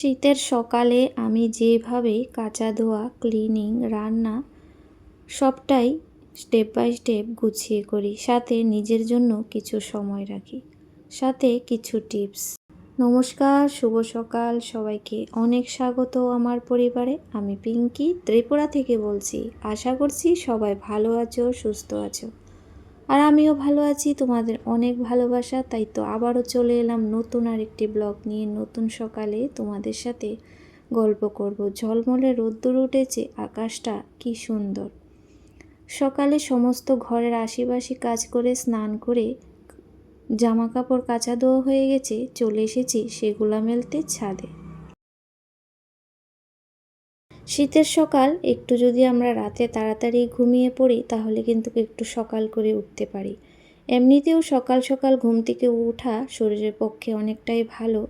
শীতের সকালে আমি যেভাবে কাঁচা ধোয়া, ক্লিনিং, রান্না সবটাই স্টেপ বাই স্টেপ গুছিয়ে করি। সাথে নিজের জন্য কিছু সময় রাখি। সাথে কিছু টিপস। নমস্কার, শুভ সকাল। সবাইকে অনেক স্বাগত আমার পরিবারে। আমি পিঙ্কি, ত্রিপুরা থেকে বলছি। আশা করছি সবাই ভালো আছো, সুস্থ আছো। আর আমিও ভালো আছি, তোমাদের অনেক ভালোবাসা। তাই তো আবারও চলে এলাম নতুন আরেকটি ব্লগ নিয়ে, নতুন সকালে তোমাদের সাথে গল্প করব। ঝলমলে রোদ্দুর উঠেছে, আকাশটা কি সুন্দর। সকালে সমস্ত ঘরের আশিবাসি কাজ করে, স্নান করে জামা কাপড় কাচা ধোয়া হয়ে গেছে, চলে এসেছি সেগুলা মেলতে ছাদে। শীতের সকাল, একটু যদি আমরা রাতে তাড়াতাড়ি ঘুমিয়ে পড়ি, তাহলে কিন্তু একটু সকাল করে উঠতে পারি। এমনিতেও সকাল সকাল ঘুম থেকে ওঠা শরীরের পক্ষে অনেকটাই ভালো।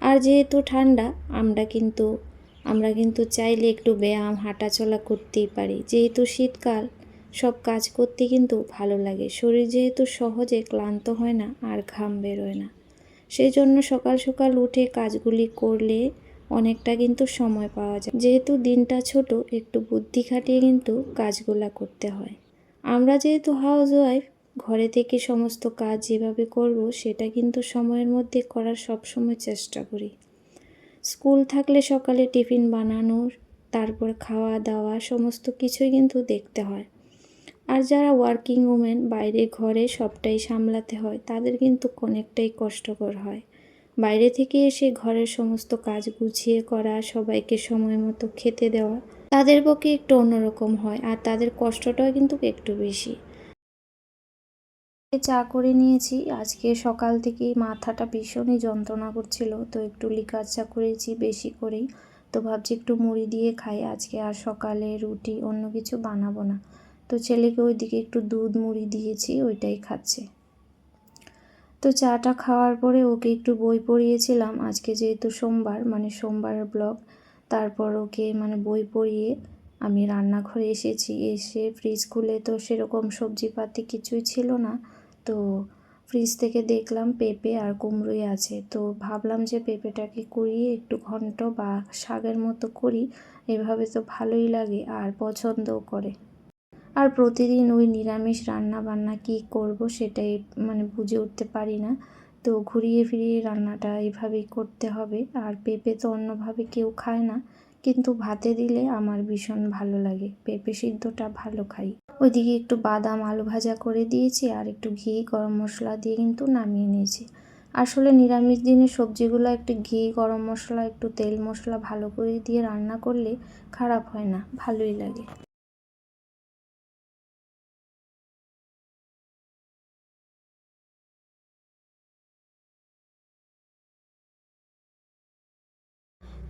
আর যেহেতু ঠান্ডা, আমরা কিন্তু আমরা কিন্তু চাইলে একটু ব্যায়াম, হাঁটাচলা করতেই পারি। যেহেতু শীতকাল, সব কাজ করতে কিন্তু ভালো লাগে। শরীর যেহেতু সহজে ক্লান্ত হয় না, আর ঘাম বেরোয় না। সেই জন্য সকাল সকাল উঠে কাজগুলি করলে অনেকটা কিন্তু সময় পাওয়া যায়। যেহেতু দিনটা ছোট, একটু বুদ্ধি খাটিয়ে কিন্তু কাজগুলা করতে হয়। আমরা যেহেতু হাউস ওয়াইফ ঘরে থেকে সমস্ত কাজ যেভাবে করব, সেটা কিন্তু সময়ের মধ্যে করার সবসময় চেষ্টা করি। স্কুল থাকলে সকালে টিফিন বানানোর তারপর খাওয়া দাওয়া সমস্ত কিছুই কিন্তু দেখতে হয়। আর যারা ওয়ার্কিং উমেন বাইরে ঘরে সবটাই সামলাতে হয়, তাদের কিন্তু অনেকটাই কষ্টকর হয়। বাইরে থেকে এসে ঘরের সমস্ত কাজ গুছিয়ে করা, সবাইকে সময় মতো খেতে দেওয়া, তাদের পক্ষে একটু অন্যরকম হয় আর তাদের কষ্টটাও কিন্তু একটু বেশি। চা করে নিয়েছি। আজকে সকাল থেকেই মাথাটা ভীষণই যন্ত্রণা করছিল, তো একটু লিকার চা করেছি বেশি করেই। তো ভাবছি একটু মুড়ি দিয়ে খাই, আজকে আর সকালে রুটি অন্য কিছু বানাবো না। তো ছেলেকে ওইদিকে একটু দুধ মুড়ি দিয়েছি, ওইটাই খাচ্ছে। তো চাটা খাওয়ার পরে ওকে একটু বই পড়িয়েছিলাম। আজকে যেহেতু সোমবার মানে সোমবারের ব্লগ, তারপর ওকে মানে বই পড়িয়ে আমি রান্নাঘরে এসেছি। এসে ফ্রিজ খুলে তো সেরকম সবজিপাতি কিছুই ছিল না। তো ফ্রিজ থেকে দেখলাম পেঁপে আর কুমড়োই আছে। তো ভাবলাম যে পেঁপেটাকে কুড়িয়ে একটু ঘন্ট বা শাকের মতো করি। এভাবে তো ভালোই লাগে, আর পছন্দও করে। আর প্রতিদিন ওই নিরামিষ রান্না বান্না কী করব সেটাই মানে বুঝে উঠতে পারি না। তো ঘুরিয়ে ফিরিয়ে রান্নাটা এইভাবেই করতে হবে। আর পেঁপে তো অন্যভাবে কেউ খায় না। কিন্তু ভাতে দিলে আমার ভীষণ ভালো লাগে। পেঁপে সিদ্ধটা ভালো খাই। ওইদিকে একটু বাদাম আলু ভাজা করে দিয়েছি আর একটু ঘি, গরম মশলা দিয়ে কিন্তু নামিয়ে নিয়েছি। আসলে নিরামিষ দিনে সবজিগুলো একটু ঘি, গরম মশলা, একটু তেল মশলা ভালো করে দিয়ে রান্না করলে খারাপ হয় না, ভালোই লাগে।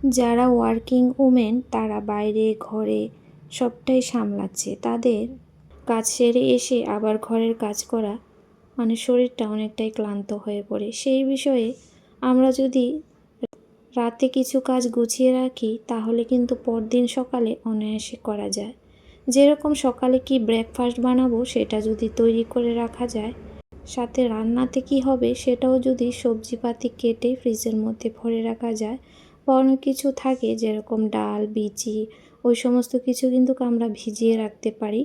যারা ওয়ার্কিং উমেন তারা বাইরে, ঘরে সবটাই সামলাচ্ছে। তাদের কাজ সেরে এসে আবার ঘরের কাজ করা মানে শরীরটা অনেকটাই ক্লান্ত হয়ে পড়ে। সেই বিষয়ে আমরা যদি রাতে কিছু কাজ গুছিয়ে রাখি, তাহলে কিন্তু পরদিন সকালে অনায়াসে করা যায়। যেরকম সকালে কি ব্রেকফাস্ট বানাবো, সেটা যদি তৈরি করে রাখা যায়, সাথে রান্নাতে কি হবে, সেটাও যদি সবজিপাতি কেটে ফ্রিজের মধ্যে ভরে রাখা যায় অনেক কিছু থাকে, যেরকম ডাল, বিচি, ওই সমস্ত কিছু কিন্তু আমরা ভিজিয়ে রাখতে পারি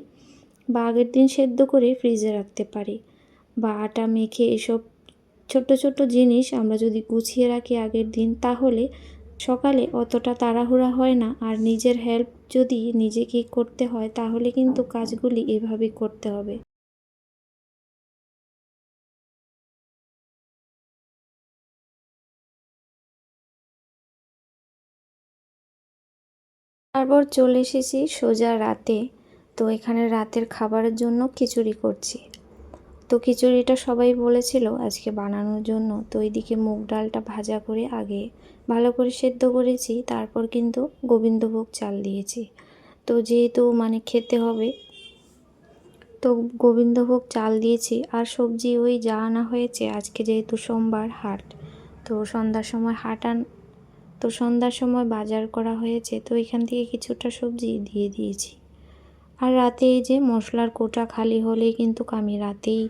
বা আগের দিন সেদ্ধ করে ফ্রিজে রাখতে পারি বা আটা মেখে এসব ছোট ছোট জিনিস আমরা যদি গুছিয়ে রাখি আগের দিন, তাহলে সকালে অতটা তাড়াহুড়া হয় না। আর নিজের হেল্প যদি নিজেকে করতে হয়, তাহলে কিন্তু কাজগুলি এভাবে করতে হবে। তারপর চলে এসেছি সোজা রাতে। তো এখানে রাতের খাবারের জন্য খিচুড়ি করছি। তো খিচুড়িটা সবাই বলেছিল আজকে বানানোর জন্য। তো এইদিকে মুগ ডালটা ভাজা করে আগে ভালো করে সেদ্ধ করেছি, তারপর কিন্তু গোবিন্দভোগ চাল দিয়েছি। তো যেহেতু মানে খেতে হবে, তো গোবিন্দভোগ চাল দিয়েছি। আর সবজি ওই যা আনা হয়েছে আজকে যেহেতু সোমবার হাট, তো সন্ধ্যার সময় হাট তো সন্ধ্যার সময় বাজার করা হয়েছে, তো এখান থেকে কিছুটা সবজি দিয়ে দিয়েছি। আর রাতে এই যে মশলার কোটা খালি হলেই কিন্তু আমি রাতেই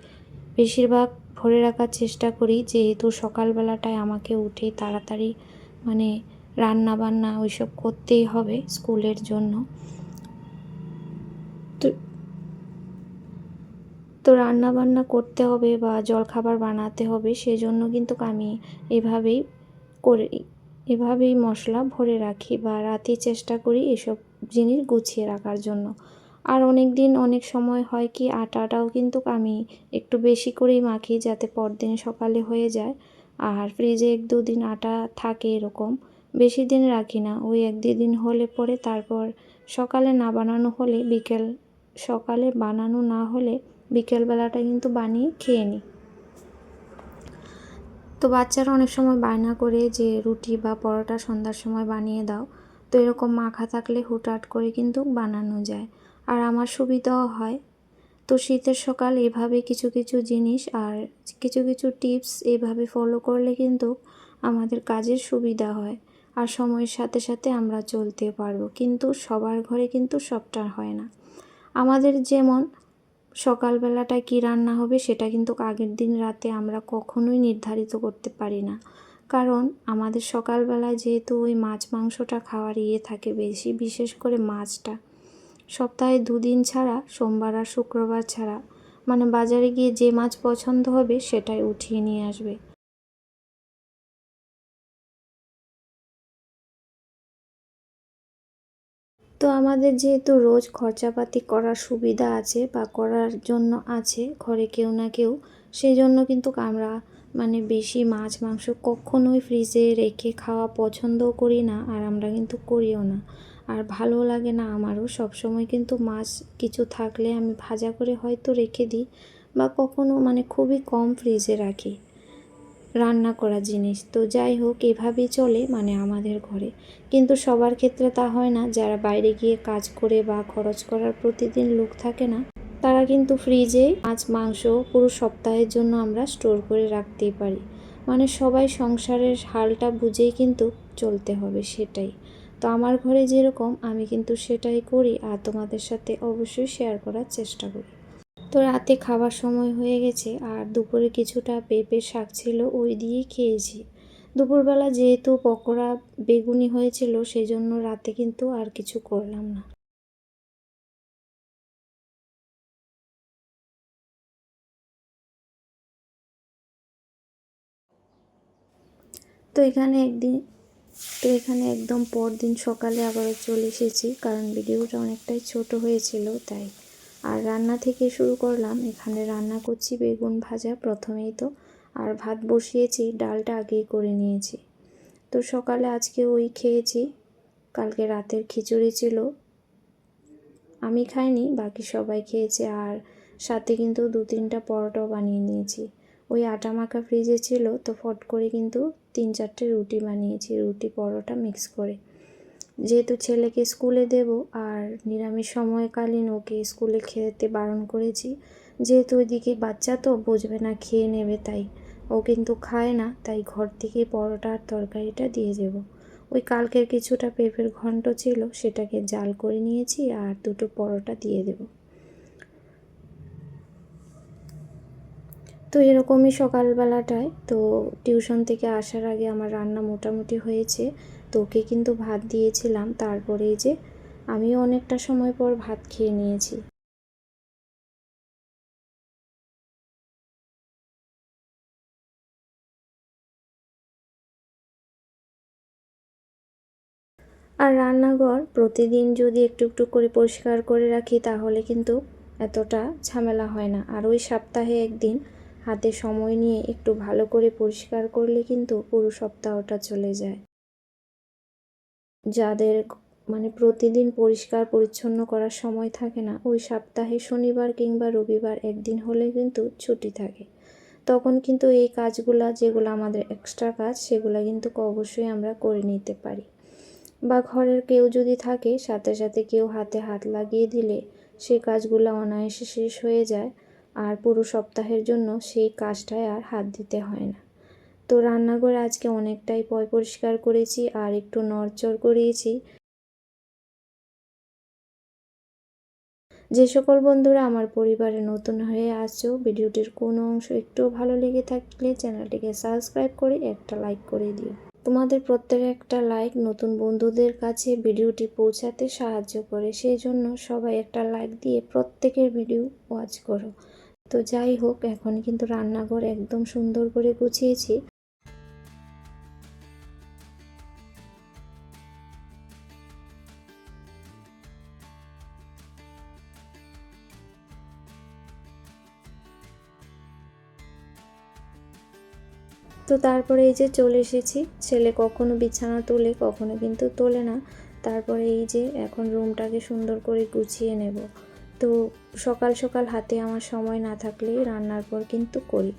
বেশিরভাগ ভরে রাখার চেষ্টা করি, যেহেতু সকালবেলাটায় আমাকে উঠে তাড়াতাড়ি মানে রান্না বান্না ওইসব করতেই হবে স্কুলের জন্য। তো তো রান্না বান্না করতে হবে বা জলখাবার বানাতে হবে, সেজন্য কিন্তু আমি এভাবেই করে এভাবেই মশলা ভরে রাখি বা রাতে চেষ্টা করি এসব জিনিস গুছিয়ে রাখার জন্য। আর অনেক দিন অনেক সময় হয় কি, আটাটাও কিন্তু আমি একটু বেশি করেই মাখি যাতে পরদিন সকালে হয়ে যায়। আর ফ্রিজে এক দুদিন আটা থাকে এরকম, বেশি দিন রাখি না। ওই এক দিন হলে পরে তারপর সকালে না বানানো হলে বিকেল, সকালে বানানো না হলে বিকেলবেলাটা কিন্তু বানিয়ে খেয়ে নিই। তো বাচ্চারা অনেক সময় বায়না করে যে, রুটি বা পরোটা সন্ধ্যার সময় বানিয়ে দাও। তো এরকম মাখা থাকলে হুটহাট করে কিন্তু বানানো যায়। আর আমার সুবিধাও হয়। তো শীতের সকাল এভাবে কিছু কিছু জিনিস আর কিছু কিছু টিপস এভাবে ফলো করলে কিন্তু আমাদের কাজের সুবিধা হয়। আর সময়ের সাথে সাথে আমরা চলতে পারব। কিন্তু সবার ঘরে কিন্তু সবটা হয় না। আমাদের যেমন সকালবেলাটা কি রান্না হবে সেটা কিন্তু আগের দিন রাতে আমরা কখনোই নির্ধারিত করতে পারি না। কারণ আমাদের সকালবেলায় যেহেতু ওই মাছ মাংসটা খাওয়ার ইয়ে থাকে বেশি, বিশেষ করে মাছটা। সপ্তাহে দুদিন ছাড়া, সোমবার আর শুক্রবার ছাড়া মানে বাজারে গিয়ে যে মাছ পছন্দ হবে সেটাই উঠিয়ে নিয়ে আসবে। তো আমাদের যেহেতু রোজ খরচাপাতি করার সুবিধা আছে বা করার জন্য আছে, ঘরে কেউ না কেউ, সেই জন্য কিন্তু আমরা মানে বেশি মাছ, মাংস কখনোই ফ্রিজে রেখে খাওয়া পছন্দও করি না আর আমরা কিন্তু করিও না। আর ভালো লাগে না আমারও, সবসময় কিন্তু মাছ কিছু থাকলে আমি ভাজা করে হয়তো রেখে দিই বা কখনো মানে খুবই কম ফ্রিজে রাখি। রান্না করা জিনিস। তো যাই হোক, এভাবেই চলে মানে আমাদের ঘরে। কিন্তু সবার ক্ষেত্রে তা হয় না। যারা বাইরে গিয়ে কাজ করে বা খরচ করার প্রতিদিন লোক থাকে না, তারা কিন্তু ফ্রিজে মাছ, মাংস পুরো সপ্তাহের জন্য আমরা স্টোর করে রাখতেই পারি। মানে সবাই সংসারের হালটা বুঝেই কিন্তু চলতে হবে সেটাই। তো আমার ঘরে যেরকম, আমি কিন্তু সেটাই করি। আর তোমাদের সাথে অবশ্যই শেয়ার করার চেষ্টা করি। তো রাতে খাবার সময় হয়ে গেছে আর দুপুরে কিছুটা পেঁপে শাক ছিল ওই দিয়েই খেয়েছি। দুপুরবেলা যেহেতু পকোড়া, বেগুনি হয়েছিল সেই জন্য রাতে কিন্তু আর কিছু করলাম না। তো এখানে একদিন, তো এখানে একদম পরদিন সকালে আবারও চলে এসেছি, কারণ ভিডিওটা অনেকটাই ছোট হয়েছিল, তাই আর রান্না থেকে শুরু করলাম। এখানে রান্না করছি বেগুন ভাজা প্রথমেই তো। আর ভাত বসিয়েছি, ডালটা আগেই করে নিয়েছি। তো সকালে আজকে ওই খেয়েছি। কালকে রাতের খিচুড়ি ছিল। আমি খাইনি, বাকি সবাই খেয়েছে। আর সাথে কিন্তু দু তিনটা পরোটাও বানিয়ে নিয়েছি। ওই আটা মাখা ফ্রিজে ছিল, তো ফট করে কিন্তু তিন চারটে রুটি বানিয়েছি। রুটি, পরোটা মিক্স করে। যেহেতু ছেলেকে স্কুলে দেব আর নিরামিষ সময়কালীন ওকে স্কুলে খেতে বারণ করেছি। যেহেতু ওইদিকে বাচ্চা তো, বুঝবে না খেয়ে নেবে তাই। ও কিন্তু খায় না, তাই ঘর থেকে পরোটা আর তরকারিটা দিয়ে দেব। ওই কালকের কিছুটা পেঁপের ঘন্ট ছিল, সেটাকে জাল করে নিয়েছি আর দুটো পরোটা দিয়ে দেবো। তো এরকমই সকালবেলাটায়। তো টিউশন থেকে আসার আগে আমার রান্না মোটামুটি হয়েছে। তো ওকে কিন্তু ভাত দিয়েছিলাম তারপরে যে আমিও অনেকটা সময় পর ভাত খেয়ে নিয়েছি। আর রান্নাঘর প্রতিদিন যদি একটু একটু করে পরিষ্কার করে রাখি, তাহলে কিন্তু এতটা ঝামেলা হয় না। আর ওই সপ্তাহে একদিন হাতে সময় নিয়ে একটু ভালো করে পরিষ্কার করলে কিন্তু পুরো সপ্তাহটা চলে যায়। যাদের মানে প্রতিদিন পরিষ্কার পরিচ্ছন্ন করার সময় থাকে না, ওই সপ্তাহে শনিবার কিংবা রবিবার একদিন হলে কিন্তু ছুটি থাকে। তখন কিন্তু এই কাজগুলা, যেগুলো আমাদের এক্সট্রা কাজ, সেগুলো কিন্তু অবশ্যই আমরা করে নিতে পারি। বা ঘরের কেউ যদি থাকে, সাথে সাথে কেউ হাতে হাত লাগিয়ে দিলে সেই কাজগুলো অনায়াসে শেষ হয়ে যায়, আর পুরো সপ্তাহের জন্য সেই কাজটায় আর হাত দিতে হয় না। তো রান্নাঘর আজকে অনেকটাই পয়, পরিষ্কার করেছি আর একটু নড়চড় করিয়েছি যে সকল বন্ধুরা আমার পরিবারে নতুন হয়ে আসছো ভিডিওটির কোনো অংশ একটু ভালো লেগে থাকলে চ্যানেলটিকে সাবস্ক্রাইব করে একটা লাইক করে দিও। তোমাদের প্রত্যেক একটা লাইক নতুন বন্ধুদের কাছে ভিডিওটি পৌঁছাতে সাহায্য করে সেই জন্য সবাই একটা লাইক দিয়ে প্রত্যেকের ভিডিও ওয়াচ করো। তো যাই হোক, এখন কিন্তু রান্নাঘর একদম সুন্দর করে গুছিয়েছি। তো তারপরে এই যে চলে এসেছি। ছেলে কখনো বিছানা তোলে, কখনো কিন্তু তোলে না। তারপরে এই যে এখন রুমটাকে সুন্দর করে গুছিয়ে নেব। তো সকাল সকাল হাতে আমার সময় না থাকলেই রান্নার পর কিন্তু করি।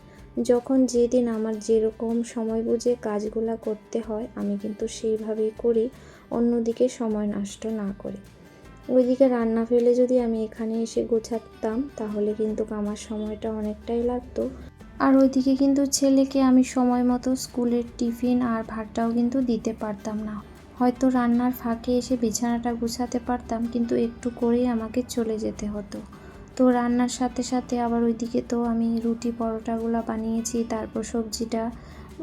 যখন যেদিন আমার যেরকম সময় বুঝে কাজগুলো করতে হয়, আমি কিন্তু সেইভাবেই করি, অন্যদিকে সময় নষ্ট না করে। ওইদিকে রান্না ফেলে যদি আমি এখানে এসে গোছাতাম, তাহলে কিন্তু আমার সময়টা অনেকটাই লাগতো। আর ওইদিকে কিন্তু ছেলেকে আমি সময় মতো স্কুলের টিফিন আর ভাতটাও কিন্তু দিতে পারতাম না। হয়তো রান্নার ফাঁকে এসে বিছানাটা গুছাতে পারতাম, কিন্তু একটু করেই আমাকে চলে যেতে হতো। তো রান্নার সাথে সাথে আবার ওইদিকে তো আমি রুটি পরোটাগুলো বানিয়েছি, তারপর সবজিটা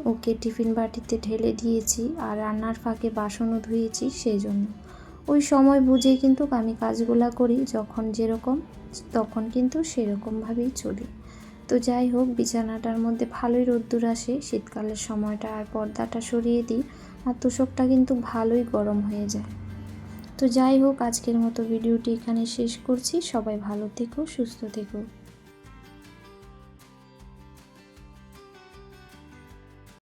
ওকে টিফিন বাটিতে ঢেলে দিয়েছি আর রান্নার ফাঁকে বাসনও ধুয়েছি সেই জন্য ওই সময় বুঝেই কিন্তু আমি কাজগুলা করি, যখন যেরকম, তখন কিন্তু সেরকমভাবেই চলি। তো যাই হোক, বিছানাটার মধ্যে ভালোই রোদ্দুর আসে। শীতকালের সময়টা আর পর্দাটা সরিয়ে দিই, আর তোষকটা কিন্তু ভালোই গরম হয়ে যায়। তো যাই হোক, আজকের মতো ভিডিওটি এখানে শেষ করছি। সবাই ভালো থেকো, সুস্থ থেকো।